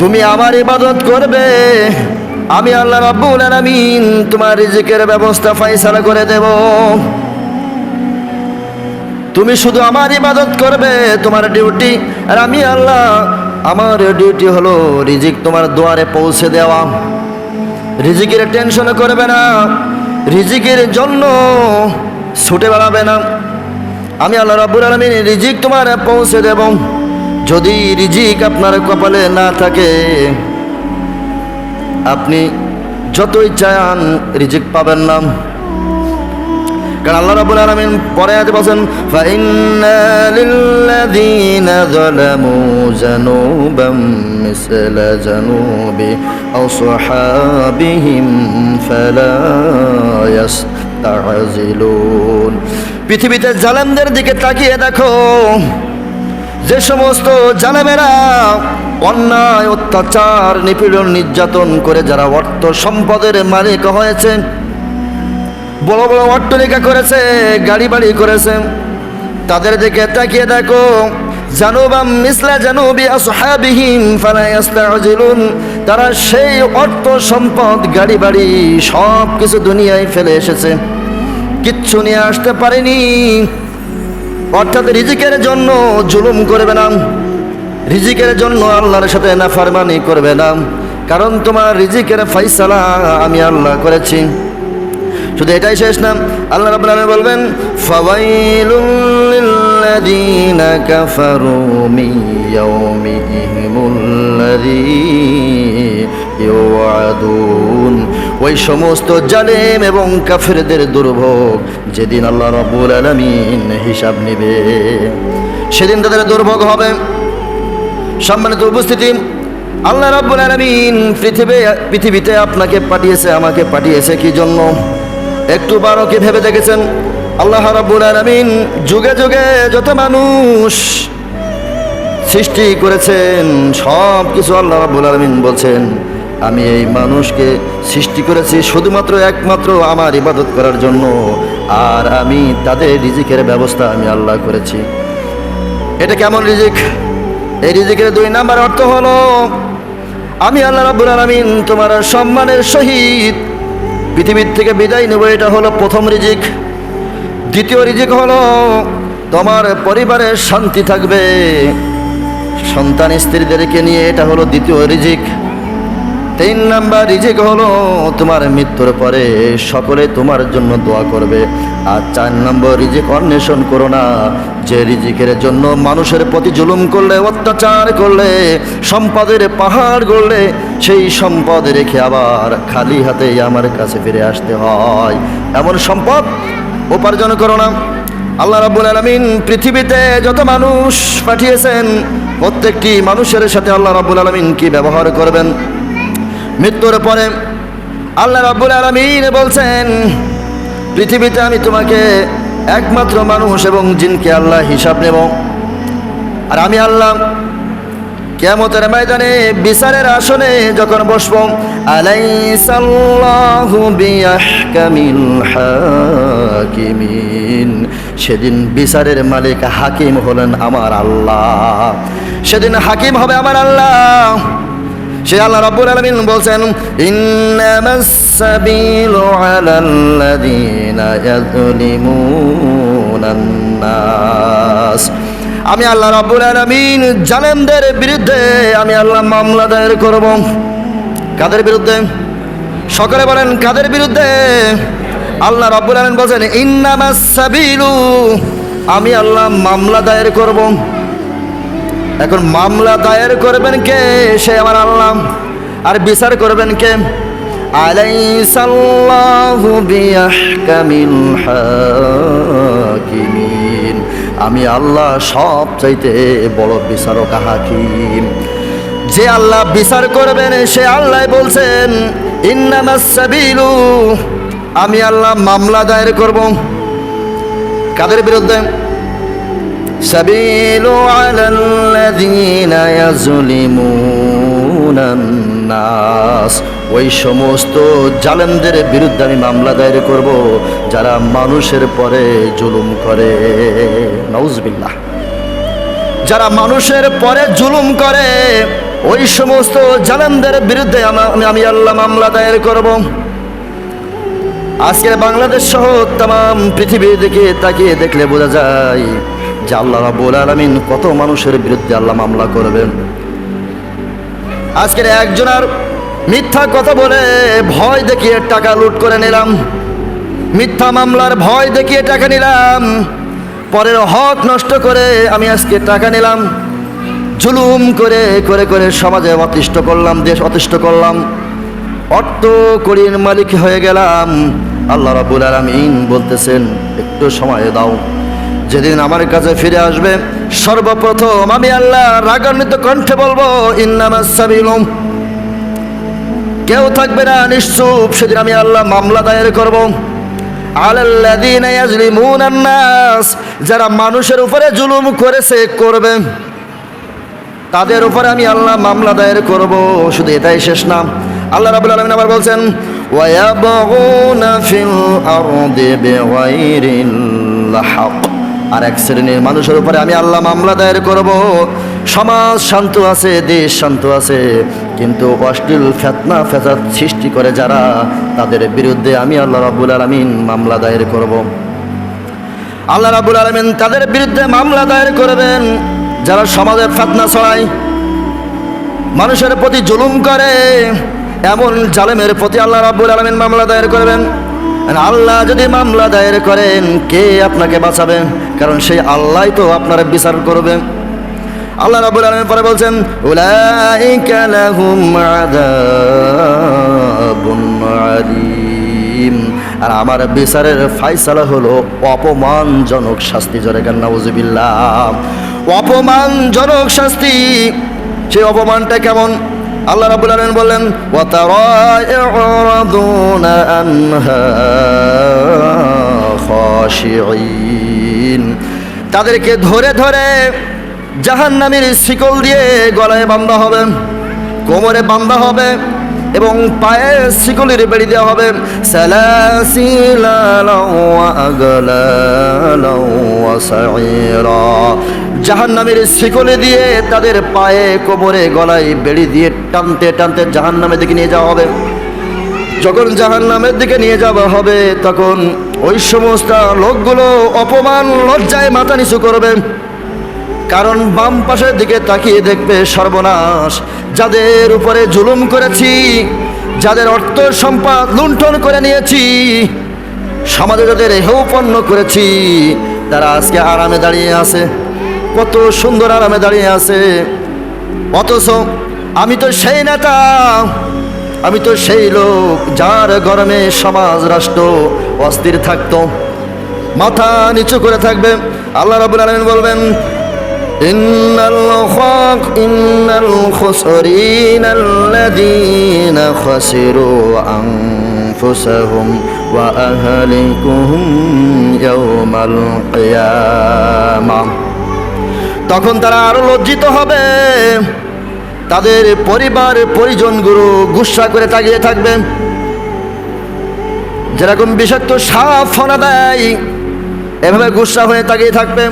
তুমি আমার ইবাদত করবে। আমি আল্লাহ রাব্বুল আলামিন তোমার রিজিকের ব্যবস্থা ফাইসালা করে দেব। তুমি শুধু আমার ইবাদত করবে, তোমার ডিউটি আর আমি আল্লাহ, আমার ডিউটি হলো রিজিক তোমার দুয়ারে পৌঁছে দেওয়া। রিজিকের টেনশন করবে না, রিজিকের জন্য ছুটে বেড়াবে না। আমি আল্লাহ রাব্বুল আলামিন রিজিক তোমার পৌঁছে দেব। যদি রিজিক আপনার কপালে না থাকে, আপনি যতই চান রিজিক পাবেন না। কারণ আল্লাহ রাব্বুল আলামিন পরে আয়াতে বলেন ফাইন্না লিল্লাযীনা যালামু যানুবাম মিসলা যানুবি আসহাবিহিম ফালা ইয়াস্তাজিলুন। পৃথিবীতে জালেমদের দিকে তাকিয়ে দেখো যে সমস্ত জালেমেরা অন্যায়, অত্যাচার, নিপীড়ন, নির্যাতন করে যারা অর্থ সম্পদের মালিক হয়েছে, বড় বড় অট্টলিকা করেছে, গাড়ি বাড়ি করেছে, তাদের দিকে তাকিয়ে দেখো, জানুবাম মিসলা জানুবি আসহাবিহিম ফালা ইয়াস্তাজিলুন, তারা সেই অর্থ সম্পদ, গাড়ি বাড়ি সব কিছু দুনিয়ায় ফেলে এসেছে। কিচ্ছু নিয়ে আসতে পারেনি। অর্থাৎ রিজিকের জন্য জুলুম করবে না। রিজিকের জন্য আল্লাহর সাথে নাফারমানি করবে না। কারণ তোমার রিজিকের ফাইসালা আমি আল্লাহ করেছি। শুধু এটাই শেষ না, আল্লাহ রাব্বুল বলবেন, ফাওয়াইলুল কাফারু ওই সমস্ত জালেম এবং কাফেরদের দুর্ভোগ যেদিন আল্লাহ রাব্বুল আলামিন হিসাব নেবে। সেদিন তাদের দুর্ভোগ হবে। সম্মানিত উপস্থিতি, আল্লাহ রাব্বুল আলামিন পৃথিবী, পৃথিবীতে আপনাকে পাঠিয়েছে, আমাকে পাঠিয়েছে কি জন্য? একটু বারো কি ভেবে দেখেছেন? আল্লাহ রাব্বুল আলামিন যুগে যুগে যত মানুষ সৃষ্টি করেছেন সব কিছু আল্লাহ রাব্বুল আলামিন বলছেন। আমি এই মানুষকে সৃষ্টি করেছি শুধুমাত্র একমাত্র আমার ইবাদত করার জন্য। আর আমি তাদের রিজিকের ব্যবস্থা আমি আল্লাহ করেছি। এটা কেমন রিজিক? এই রিজিকের দুই নাম্বার অর্থ হলো, আমি আল্লাহ রাব্বুল আলামিন তোমার সম্মানের সহিত পৃথিবীর থেকে বিদায় নেব, এটা হলো প্রথম রিজিক। দ্বিতীয় রিজিক হলো, তোমার পরিবারের শান্তি থাকবে। সন্তান স্ত্রীদেরকে নিয়ে এটা হলো দ্বিতীয় রিজিক। তিন নাম্বার রিজিক হলো তোমার মৃত্যুর পরে সকলে তোমার জন্য দোয়া করবে। আর চার নম্বর রিজিক অন্বেষণ করো না। যে রিজিকের জন্য মানুষের প্রতি জুলুম করলে, অত্যাচার করলে, সম্পদের পাহাড় গড়লে, সেই সম্পদ রেখে আবার খালি হাতে আমার কাছে ফিরে আসতে হয়। এমন সম্পদ উপার্জন করো না। আল্লাহ রাব্বুল আলামিন পৃথিবীতে যত মানুষ পাঠিয়েছেন, প্রত্যেকটি মানুষের সাথে আল্লাহ রাব্বুল আলামিন কি ব্যবহার করবেন? মৃত্যুর পরে আল্লাহ রাব্বুল আলামিন বলছেন, পৃথিবীতে আমি তোমাকে একমাত্র মানুষ এবং জিনকে আল্লাহ হিসাব নেব। আর আমি আল্লাহ কেমতের ময়দানে বিচারের আসনে যখন বসব হাকিমিন। সেদিন বিচারের মালিক হাকিম হলেন আমার আল্লাহ। সেদিন হাকিম হবে আমার আল্লাহ। সে আল্লাহ রাব্বুল আলামিন বলছেন ইন্নামাস সাবিলু আলাল্লাযীনা ইয়াযলিমুনান নাস আমি আল্লাহ রাব্বুল আলামিন জালেমদের বিরুদ্ধে আমি আল্লাহ মামলা দায়ের করব। কাদের বিরুদ্ধে? সকলে বলেন কাদের বিরুদ্ধে? আল্লাহ রাব্বুল আলামিন বলছেন ইন্নামাস সাবিলু আমি আল্লাহ মামলা দায়ের করব। এখন মামলা দায়ের করবেন কে? সে আমার আল্লাহ। আর বিচার করবেন কে? আমি আল্লাহ সব চাইতে বড় বিচারক হাকিম। যে আল্লাহ বিচার করবেন, সে আল্লাহ বলছেন, ইন্নামাস সাবিলু। আমি আল্লাহ মামলা দায়ের করব। কাদের বিরুদ্ধে? সাবিলু আলাল্লাযীনা ইয়াজলিমুনান নাস ওই সমস্ত জালেমদের বিরুদ্ধে আমি মামলা দায়ের করব, যারা মানুষের পরে জুলুম করে। নাউজবিল্লাহ। যারা মানুষের পরে জুলুম করে, ওই সমস্ত জালেমদের বিরুদ্ধে আমি আল্লাহ মামলা দায়ের করব। আজকের বাংলাদেশ সহ তাম পৃথিবীর দিকে তাকিয়ে দেখলে বোঝা যায় যে আল্লাহ রাব্বুল আলামিন কত মানুষের বিরুদ্ধে আল্লাহ মামলা করবেন। আজকের একজনের মিথ্যা কথা বলে ভয় দেখিয়ে টাকা লুট করে নিলাম। মিথ্যা মামলার ভয় দেখিয়ে টাকা নিলাম। পরের হক নষ্ট করে আমি আজকে টাকা নিলাম। জুলুম করে করে করে সমাজে অতিষ্ঠ করলাম, দেশ অতিষ্ঠ করলাম। অর্থ করির মালিক হয়ে গেলাম। আল্লাহ রাবুল আলমিন বলতেছেন, একটু সময় দাও। যেদিন আমার কাছে ফিরে আসবে, সর্বপ্রথম আমি আল্লাহ রাগান্বিত কণ্ঠে বলব ইন্নামাসাবিলুম কেউ থাকবে না নিশ্চুপ, সেদিন আমি আল্লাহ মামলা দায়ের করব। নাস যারা মানুষের উপরে জুলুম করেছে, করবে। তাদের উপরে আমি আল্লাহ মামলা দায়ের করব, শুধু এটাই শেষ না। আল্লাহ রাবুল আলমিন আবার বলছেন, ওয়ায়াবগুনা ফিল আরদি বিগাইরিল হক। আর এক শ্রেণির মানুষের উপরে আমি আল্লাহ মামলা দায়ের করব। সমাজ শান্ত আছে, দেশ শান্ত আছে, কিন্তু অশ্লীল ফেতনা ফেসাদ সৃষ্টি করে যারা, তাদের বিরুদ্ধে আমি আল্লাহ রাবুল আলমিন মামলা দায়ের করব। আল্লাহ রাবুল আলমিন তাদের বিরুদ্ধে মামলা দায়ের করবেন। যারা সমাজে ফাতনা ছড়ায়, মানুষের প্রতি জুলুম করে, এমন জালেমের প্রতি আল্লাহ রাব্বুল আলমিন মামলা দায়ের করবেন। আর আল্লাহ যদি মামলা দায়ের করেন, কে আপনাকে বাঁচাবে? কারণ সেই আল্লাহ তো আপনার বিচার করবে। আল্লাহ রাব্বুল আলমিন পরে বলছেন আর আমার বিচারের ফাইসালা হলো অপমানজনক শাস্তি, জোরে কান্না নাউজুবিল্লাহ অপমানজনক শাস্তি, সেই অপমানটা কেমন? আল্লাহ রাব্বুল আলামিন বললেন তাদেরকে ধরে ধরে জাহান্নামের শিকল দিয়ে গলায় বান্ধা হবে, কোমরে বান্ধা হবে এবং পায়ে শিকলির বেড়ি দেওয়া হবে। জাহান্নামের শিকলে দিয়ে তাদের পায়ে, কোমরে, গলায় বেড়ি দিয়ে টানতে টানতে জাহান্নামের দিকে নিয়ে যাওয়া হবে। যখন জাহান্নামের দিকে নিয়ে যাওয়া হবে, তখন ওই সমস্ত লোকগুলো অপমান, লজ্জায় মাথা নিচু করবে। কারণ বাম পাশের দিকে তাকিয়ে দেখবে সর্বনাশ। যাদের উপরে জুলুম করেছি, যাদের অর্থ সম্পদ লুণ্ঠন করে নিয়েছি, সমাজে যাদের হেউপন্ন করেছি, তারা আজকে আরামে দাঁড়িয়ে আছে। কত সুন্দর আরামে দাঁড়িয়ে আছে অথচ আমি তো সেই নেতা আমি তো সেই লোক যার গরমে সমাজ রাষ্ট্র অস্থির থাকতো মাথা নিচু করে থাকবে আল্লাহ রাবুল আলমিন বলবেন إن الخاق إن الخسرين الذين خسروا أنفسهم وأهلكهم يوم القيامة তখন তারা আরও লজ্জিত হবে। তাদের পরিবার পরিজনগুলো গুসা করে তাকিয়ে থাকবে। যেরকম বিষাক্ত সাপ ফনা দেয়, এভাবে গুসা হয়ে তাকিয়ে থাকবে।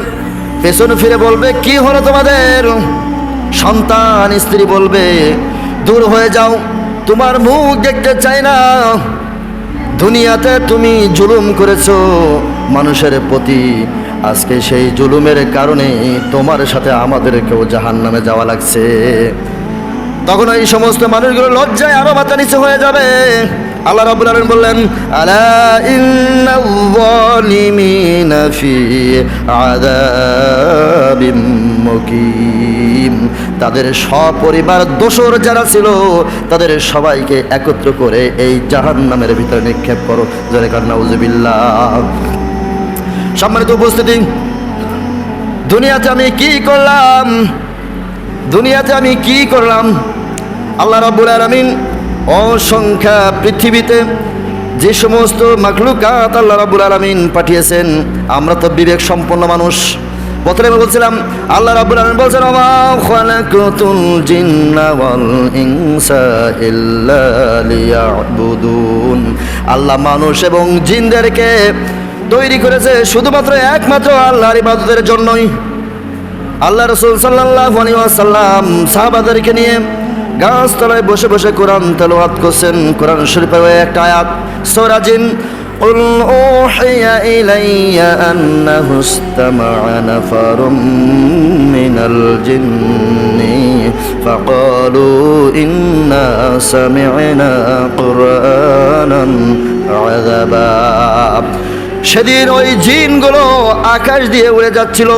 পেছন ফিরে বলবে, কি হলো তোমাদের? সন্তান, স্ত্রী বলবে, দূর হয়ে যাও, তোমার মুখ দেখতে চাই না। দুনিয়াতে তুমি জুলুম করেছ মানুষের প্রতি। আজকে সেই জুলুমের কারণে তোমার সাথে আমাদেরকেও জাহান নামে যাওয়া লাগছে। তখন এই সমস্ত মানুষগুলো লজ্জায় আরও মাথা নিচু হয়ে যাবে। আল্লাহ রাব্বুল আলামিন বললেন, আলা ইন্নাল-যালিমিনা ফি আযাবিম মুকিম। তাদের সপরিবার দোসর যারা ছিল, তাদের সবাইকে একত্র করে এই জাহান্নামের ভিতরে নিক্ষেপ করো। জোরে কার নাউজুবিল্লাহ। সম্মানিত উপস্থিতি, দুনিয়াতে আমি কি করলাম? দুনিয়াতে আমি কি করলাম? আল্লাহ রাব্বুল আলামিন অসংখ্যা পৃথিবীতে যে সমস্ত মাখলুকাত আল্লাহ রাব্বুল আলামিন পাঠিয়েছেন, আমরা তো বিবেক সম্পন্ন মানুষ। প্রথমে আমি বলছিলাম, আল্লাহ রাব্বুল আলামিন বলছেন আল্লাহ মানুষ এবং জিনদেরকে তৈরি করেছে শুধুমাত্র একমাত্র আল্লাহর ইবাদতের জন্যই আল্লাহ রসুল সাল্লাহ সাল্লাম সাহাবাদেরকে নিয়ে গাছতলায় বসে বসে কোরআন তেলাওয়াত করছেন কোরআন শরীফের ওই একটা আয়াত সূরা জিন قل أوحي إلي أنه استمع نفر من الجن فقالوا إنا سمعنا قرآنا عذبا সেদিন ওই জিনগুলো আকাশ দিয়ে উড়ে যাচ্ছিল।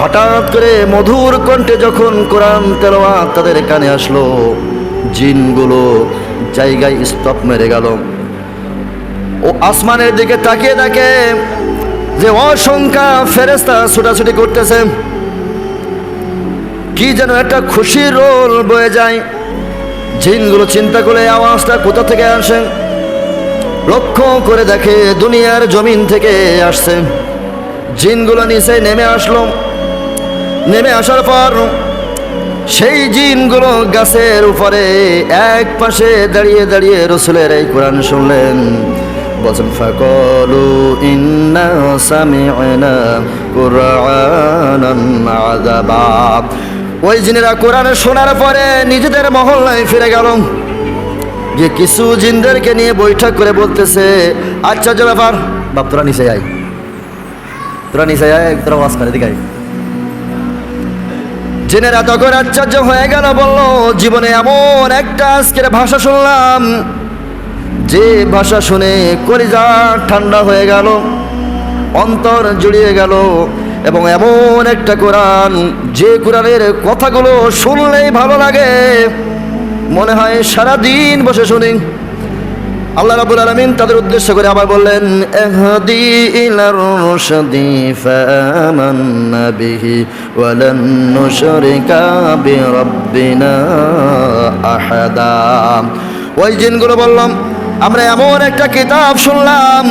হঠাৎ করে মধুর কণ্ঠে যখন কোরআন তেলাওয়াত তাদের কানে আসলো, জিনগুলো জায়গায় স্তপ মেরে গেল। ও আসমানের দিকে তাকিয়ে দেখে যে অসংখ্যা ফেরেস্তা ছুটাছুটি করতেছে। কি যেন একটা খুশির রোল বয়ে যায়। জিনগুলো চিন্তা করে আওয়াজটা কোথা থেকে আসে? লক্ষ্য করে দেখে দুনিয়ার জমিন থেকে আসছে। জিনগুলো নিচে নেমে আসলো। নেমে আসার পর সেই জিনগুলো গাছের উপরে এক পাশে দাঁড়িয়ে দাঁড়িয়ে রসুলের এই কোরআন শুনলেন। বলছেন, ফাকলু ইন্না সামি'না কুরআনান আযাবা। ওই জিনেরা কোরআন শোনার পরে নিজেদের মহল্লায় ফিরে গেল। যে কিছু জিনদেরকে নিয়ে বৈঠক করে বলতেছে আশ্চর্য ব্যাপার বাপ, তোরা নিচে আয়। তোরা নিচে আয়, তোরা ওয়াজ করে দিকে জেনেরা তখন আশ্চর্য হয়ে গেল, বলল, জীবনে এমন একটা আজকের ভাষা শুনলাম, যে ভাষা শুনে কলিজা ঠান্ডা হয়ে গেল, অন্তর জুড়িয়ে গেল, এবং এমন একটা কোরআন, যে কোরআনের কথাগুলো শুনলেই ভালো লাগে। মনে হয় সারা দিন বসে শুনি। আল্লাহ রাবুল আলমিন তাদের উদ্দেশ্য করে আবার বললেন, এহদি ওই জিনগুলো বললাম, আমরা এমন একটা কিতাব শুনলাম,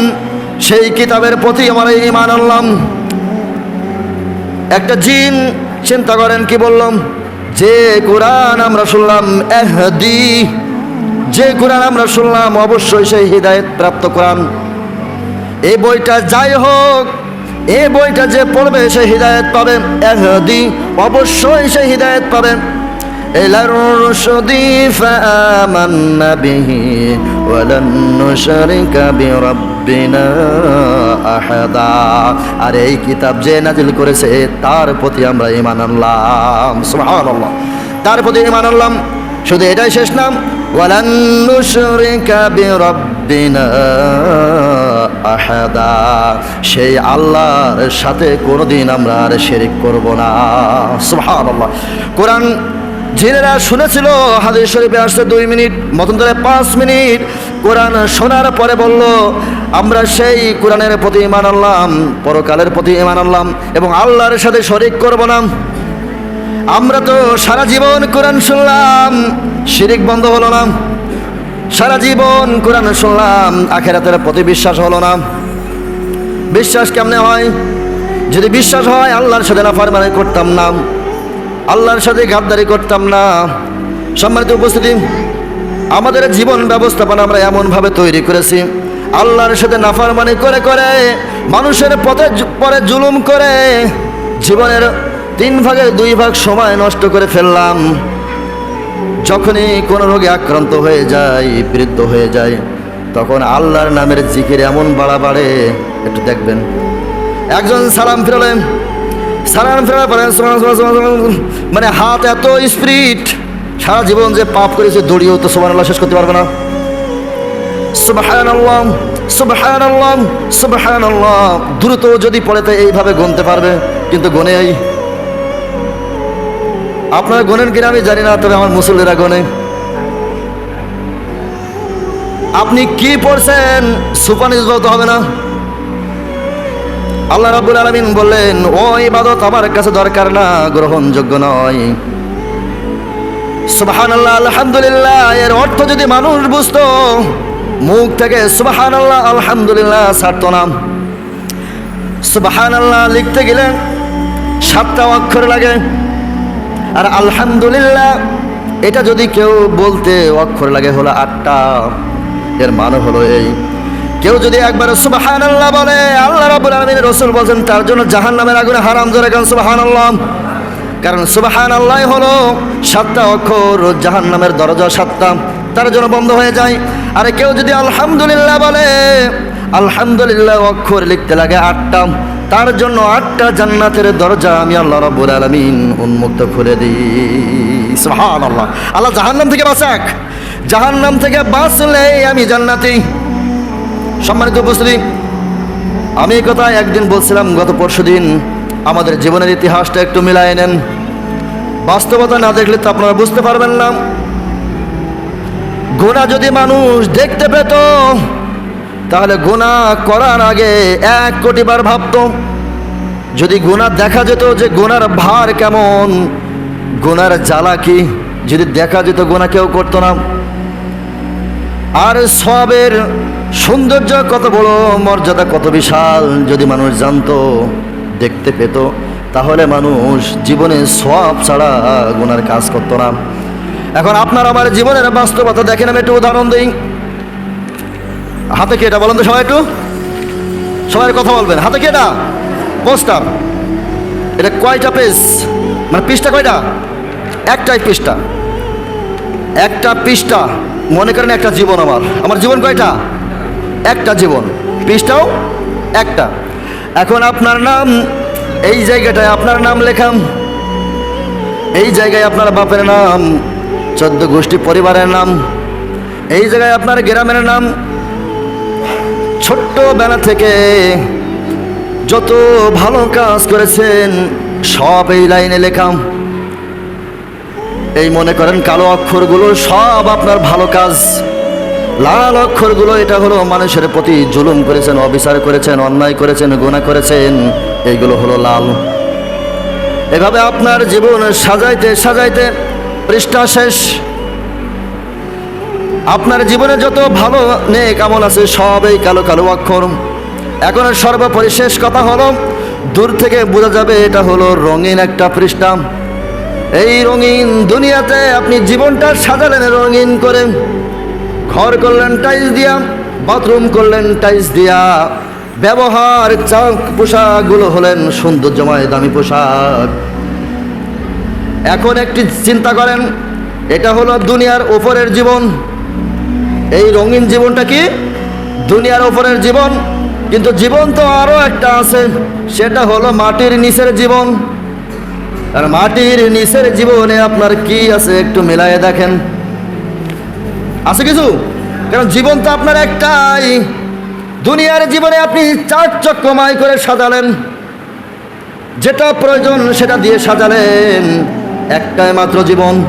সেই কিতাবের প্রতি আমরা ইমান আনলাম। একটা জিন চিন্তা করেন, কি বললাম যে কোরআন আমরা শুনলাম এহদি যে কোরআন আমরা শুনলাম অবশ্যই সেই হৃদায়ত প্রাপ্ত কোরআন এই বইটা যাই হোক এই বইটা যে পড়বে সে হৃদায়ত পাবে এহদি অবশ্যই সে হৃদায়ত পাবে إلى الرشد فآمنا به ولن نشرك بربنا أحدا আর এই কিতাব যে নাজিল করেছে তার প্রতি আমরা ইমান আনলাম সুবহানাল্লাহ তার প্রতি ইমান আনলাম শুধু এটাই শেষ নাম ওয়ালান নুশরিকা বিরাব্বিনা আহাদা সেই আল্লাহর সাথে কোনোদিন আমরা আর শিরিক করব না সুবহানাল্লাহ কোরআন জেনেরা শুনেছিল হাদিস শরীফে আসছে দুই মিনিট মতন ধরে পাঁচ মিনিট কোরআন শোনার পরে বলল, আমরা সেই কোরআনের প্রতি ইমান আনলাম, পরকালের প্রতি ইমান আনলাম এবং আল্লাহর সাথে শরিক করব না। আমরা তো সারা জীবন কোরআন শুনলাম, শিরিক বন্ধ হলো না। সারা জীবন কোরআন শুনলাম, আখেরাতের প্রতি বিশ্বাস হলো না। বিশ্বাস কেমনে হয়? যদি বিশ্বাস হয়, আল্লাহর সাথে না ফারমানি করতাম না। আল্লাহর সাথে গাদ্দারি করতাম না। সম্মানিত উপস্থিতি আমাদের জীবন ব্যবস্থাপনা আমরা এমনভাবে তৈরি করেছি। আল্লাহর সাথে নাফারমানি করে করে, মানুষের পথে পরে জুলুম করে, জীবনের তিন ভাগের দুই ভাগ সময় নষ্ট করে ফেললাম। যখনই কোনো রোগে আক্রান্ত হয়ে যায় বৃদ্ধ হয়ে যায়, তখন আল্লাহর নামের জিকির এমন বাড়া বাড়ে, একটু দেখবেন। একজন সালাম ফেরালেন, সালাম সুবহান- মানে হাত এত স্পিরিট সারা জীবন যে পাপ করেছে দড়িয়েও তো সোমান শেষ করতে পারবে না। দ্রুত যদি পড়ে তো এইভাবে গুনতে পারবে, কিন্তু গনে এই। আপনারা গোনেন কিনা আমি জানি না, তবে আমার মুসল্লিরা গোনে। আপনি কি পড়ছেন সুপানিশ বলতে হবে না। আল্লাহ রাব্বুল আলামিন বললেন, ও ইবাদত আমার কাছে দরকার না, গ্রহণযোগ্য নয়। সুবহানাল্লাহ, আলহামদুলিল্লাহ, এর অর্থ যদি মানুষ বুঝতো, মুখ থেকে সুবহানাল্লাহ, আলহামদুলিল্লাহ ছাড়তো না। সুবহানাল্লাহ লিখতে গেলে সাতটা অক্ষর লাগে। আর আলহামদুলিল্লাহ, এটা যদি কেউ বলতে অক্ষর লাগে, হলো আটটা। এর মানে হলো এই। কেউ যদি একবার সুবাহান আল্লাহ বলে, আল্লাহ রাবুল আলমিন রসুল বলছেন তার জন্য জাহান নামের আগুনে হারাম ধরে গেল সুবাহান আল্লাহ কারণ সুবাহান আল্লাহ হলো সাতটা অক্ষর জাহান নামের দরজা সাতটা, তার জন্য বন্ধ হয়ে যায়। আর কেউ যদি আলহামদুলিল্লাহ বলে, আলহামদুলিল্লাহ অক্ষর লিখতে লাগে আটটা, তার জন্য আটটা জান্নাতের দরজা আমি আল্লাহ রাব্বুল আলামিন উন্মুক্ত করে দিই। সুবহানাল্লাহ। আল্লাহ আল্লাহ জাহান্নাম থেকে বাঁচাক। জাহান্নাম থেকে বাঁচলে আমি জান্নাতি। সম্মানিত উপস্থিতি, আমি কথা একদিন বলছিলাম গত পরশুদিন, আমাদের জীবনের ইতিহাসটা একটু মিলায় নেন। বাস্তবতা না দেখলে তো আপনারা বুঝতে পারবেন না। গোনা যদি মানুষ দেখতে পেত, তাহলে গোনা করার আগে এক কোটি বার ভাবত। যদি গোনা দেখা যেত যে গোনার ভার কেমন, গোনার জ্বালা কি? যদি দেখা যেত গোনা কেউ করতো না। আর সবের সৌন্দর্য কত বড়, মর্যাদা কত বিশাল, যদি মানুষ জানতো, দেখতে পেত। তাহলে মানুষ জীবনে সব ছাড়া গুনার কাজ করতো না। এখন আপনার আমার জীবনের বাস্তবতা দেখেন আমি একটু উদাহরণ দিই। হাতে কি এটা বলেন তো সবাই একটু? সবাই কথা বলবেন। হাতে কি এটা? পোস্টার। এটা কয়টা পেজ? মানে পৃষ্ঠা কয়টা? একটাই পৃষ্ঠা। একটা পৃষ্ঠা। মনে করেন একটা জীবন আমার। আমার জীবন কয়টা? একটা জীবন। পৃষ্ঠাও একটা। এখন আপনার নাম এই জায়গাটায় আপনার নাম লেখাম। এই জায়গায় আপনার বাপের নাম, চোদ্দ গোষ্ঠী পরিবারের নাম। এই জায়গায় আপনার গ্রামের নাম, ছোট্ট বেলা থেকে যত ভালো কাজ করেছেন, সব এই লাইনে লেখাম। এই মনে করেন কালো অক্ষরগুলো সব আপনার ভালো কাজ। লাল অক্ষরগুলো, এটা হলো মানুষের প্রতি জুলুম করেছেন, অবিচার করেছেন, অন্যায় করেছেন গুণা করেছেন। এইগুলো হলো লাল। এভাবে আপনার জীবন সাজাইতে সাজাইতে পৃষ্ঠা শেষ। আপনার জীবনে যত ভালো নেক আমল আছে সব এই কালো কালো অক্ষর। এখন সর্বোপরি শেষ কথা হলো, দূর থেকে বোঝা যাবে এটা হলো রঙিন একটা পৃষ্ঠা। এই রঙিন দুনিয়াতে আপনি জীবনটা সাজালেন রঙিন করে। ঘর করলেন টাইলস দিয়া, বাথরুম করলেন টাইলস দিয়া। ব্যবহার চাক পোশাকগুলো হলেন সৌন্দর্যময় দামি পোশাক। এখন একটি চিন্তা করেন, এটা হলো দুনিয়ার ওপরের জীবন। এই রঙিন জীবনটা কি? দুনিয়ার ওপরের জীবন। কিন্তু জীবন তো আরও একটা আছে, সেটা হলো মাটির নিচের জীবন। আর মাটির নিচের জীবনে আপনার কি আছে একটু মিলায়ে দেখেন। আছে কিছু? কারণ জীবন তো আপনার একটাই। দুনিয়ার জীবনে আপনি চার চক্রমাই করে সাজালেন। যেটা প্রয়োজন সেটা দিয়ে সাজালেন। একটাই মাত্র জীবন।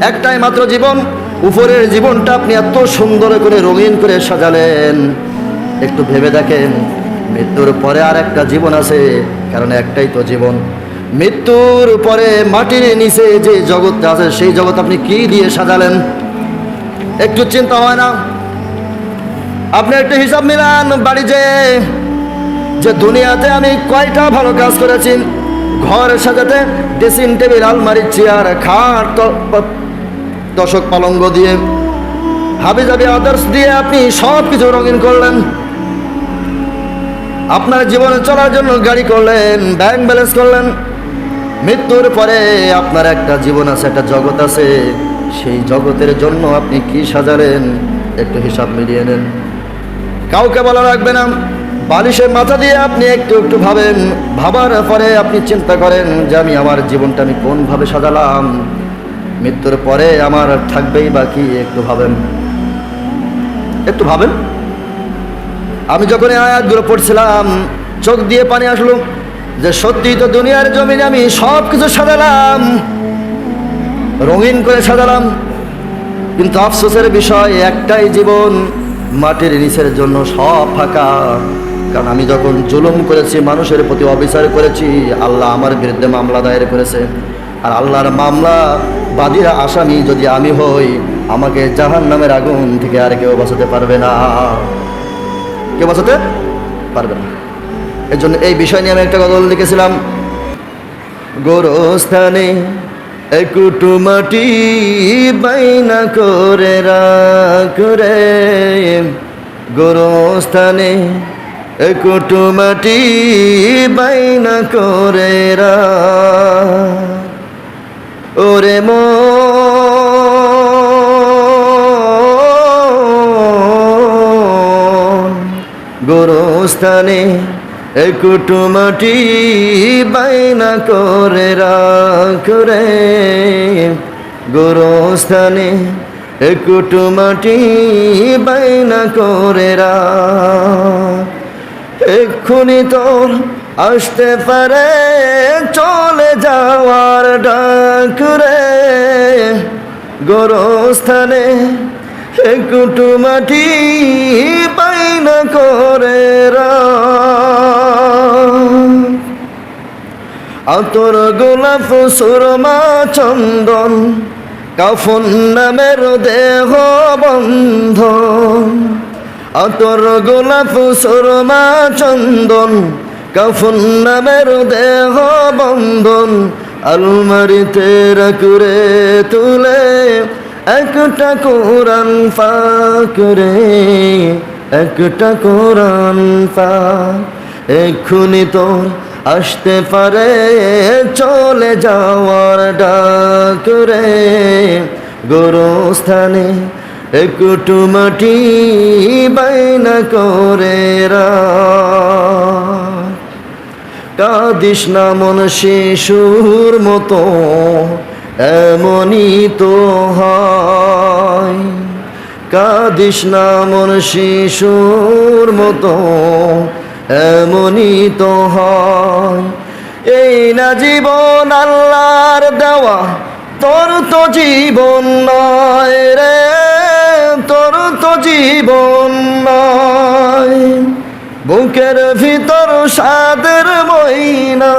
একটাই মাত্র জীবন। উপরের জীবনটা আপনি এত সুন্দর করে, রঙিন করে সাজালেন। একটু ভেবে দেখেন, মৃত্যুর পরে আর একটা জীবন আছে, কারণ একটাই তো জীবন। মৃত্যুর পরে মাটির নিচে যে জগৎটা আছে, সেই জগৎ আপনি কি দিয়ে সাজালেন? একটু চিন্তা হয় না। আপনি একটু হিসাব মিলান, বাড়ি যে যে দুনিয়াতে আমি কয়টা ভালো কাজ করেছি, ঘর সাজাতে ড্রেসিং টেবিল আলমারি চেয়ার খাট দশক পালঙ্গ দিয়ে হাবি জাবি আদার্স দিয়ে আপনি সব কিছু রঙিন করলেন। আপনার জীবনে চলার জন্য গাড়ি করলেন ব্যাংক ব্যালেন্স করলেন। মৃত্যুর পরে আপনার একটা জীবন আছে, একটা জগৎ আছে। সেই জগতের জন্য আপনি কি সাজালেন? একটু হিসাব মিলিয়ে নেন। কাউকে বলা রাখবে না। বালিশে মাথা দিয়ে আপনি একটু একটু ভাবেন। ভাবার পরে আপনি চিন্তা করেন যে আমি আমার জীবনটা আমি কোনভাবে সাজালাম। মৃত্যুর পরে আমার থাকবেই বাকি একটু ভাবেন। একটু ভাবেন? আমি যখন আয়াতগুলো পড়ছিলাম, চোখ দিয়ে পানি আসলো যে সত্যি তো দুনিয়ার জমিনে আমি সব কিছু সাজালাম। রঙিন করে সাজালাম। কিন্তু আফসোসের বিষয় একটাই জীবন। মাটির নিচের জন্য সব ফাঁকা। কারণ আমি যখন জুলুম করেছি, মানুষের প্রতি অবিচার করেছি, আল্লাহ আমার বিরুদ্ধে মামলা দায়ের করেছে। আর আল্লাহর মামলা বাদীরা আসামি যদি আমি হই, আমাকে জাহান নামের আগুন থেকে আর কেউ বাঁচাতে পারবে না। কেউ বাঁচাতে পারবে না। এর জন্য এই বিষয় নিয়ে আমি একটা গজল লিখেছিলাম। গোরস্থানে একুটু মাটি বাইনা করে রাখ রে। গোরস্থানে একটু মাটি বাইনা করে ওরে মন গোরস্থানে একটু মাটি বাইনা করে রাখ রে। গোরস্থানে একটু মাটি বাইনা করে এক্ষুনি তোর আসতে পারে চলে যাওয়ার ডাক রে। গোরস্থানে একটু করে রা আতর গোলাপ, সুরমা, চন্দন, কাফন নামের দেহ বন্ধন। আতর গোলাপ, সুরমা, চন্দন, কাফন নামের দেহ বন্ধন। আলমারিতে রাখরে, তুলে একটা কোরআন ফাকরে একটা কোরআন ফাক এক্ষুনি তোর আসতে পারে, চলে যাওয়ার ডাক রে। গোরস্থানে একটু মাটি বাইনা করে কাদিস না মন শিশুর মতো, এমনই তো হয়। কাদিস না মন শিশুর মতো, এমনই তো হয়। এই না জীবন আল্লাহর দেওয়া, তোর তো জীবন নয় রে, তোর তো জীবন নয়। বুকের ভিতর সাদের মইনা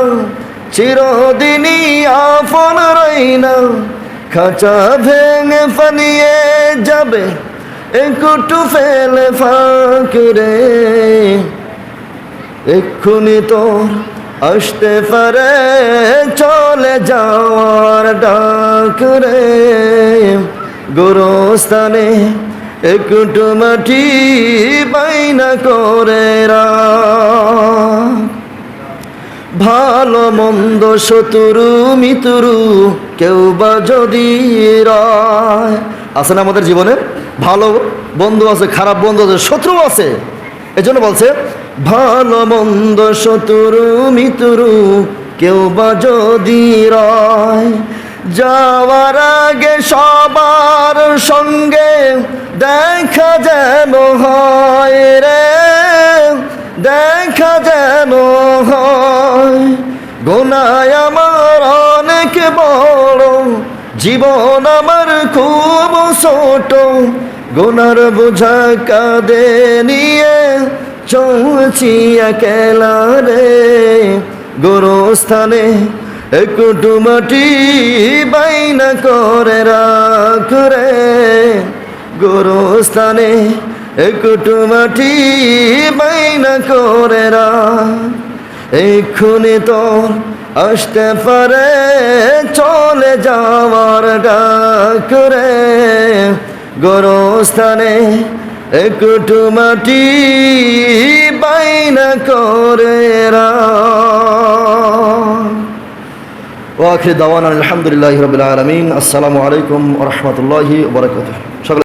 চিরদিনই আপন রইনা, খাঁচা ভেঙে ফানিয়ে যাবে একটু ফেলে ফাঁকরে এক্ষুনি তোর আসতে পারে, চলে যাওয়ার ডাক রে। গোরস্থানে একটু মাটি বাইনা করে ভালো মন্দ শত্রু মিতুরু কেউ বা যদি রায়। আছে না আমাদের জীবনে বন্ধু আছে, খারাপ বন্ধু আছে, শত্রু আছে। এজন্য বলছে, ভালো মন্দ শত্রু, মিতুরু, কেউ বা যদি রয়, যাওয়ার আগে সবার সঙ্গে দেখা যেন হয় রে, দেখা যেন হয়। গোনায় আমার অনেক বড় জীবন আমার খুব ছোট, গোনার বোঝা কাঁদে নিয়ে চলছি একেলা রে গোরস্থানে একটু মাটি বাইনা করে রাখ রে। গোরস্থানে একটু মাটি বাইনা করে রাখ। এক্ষুনি তোর আসতে পারে চলে যাওয়ার ডাক রে। গোরস্থানে একটু মাটি বাইনা করে ওয়াখির দাওয়ান আলহামদুলিল্লাহ রবিল আলমিন। আসসালামু আলাইকুম রহমতুল্লাহি ওবরাকাত সকলে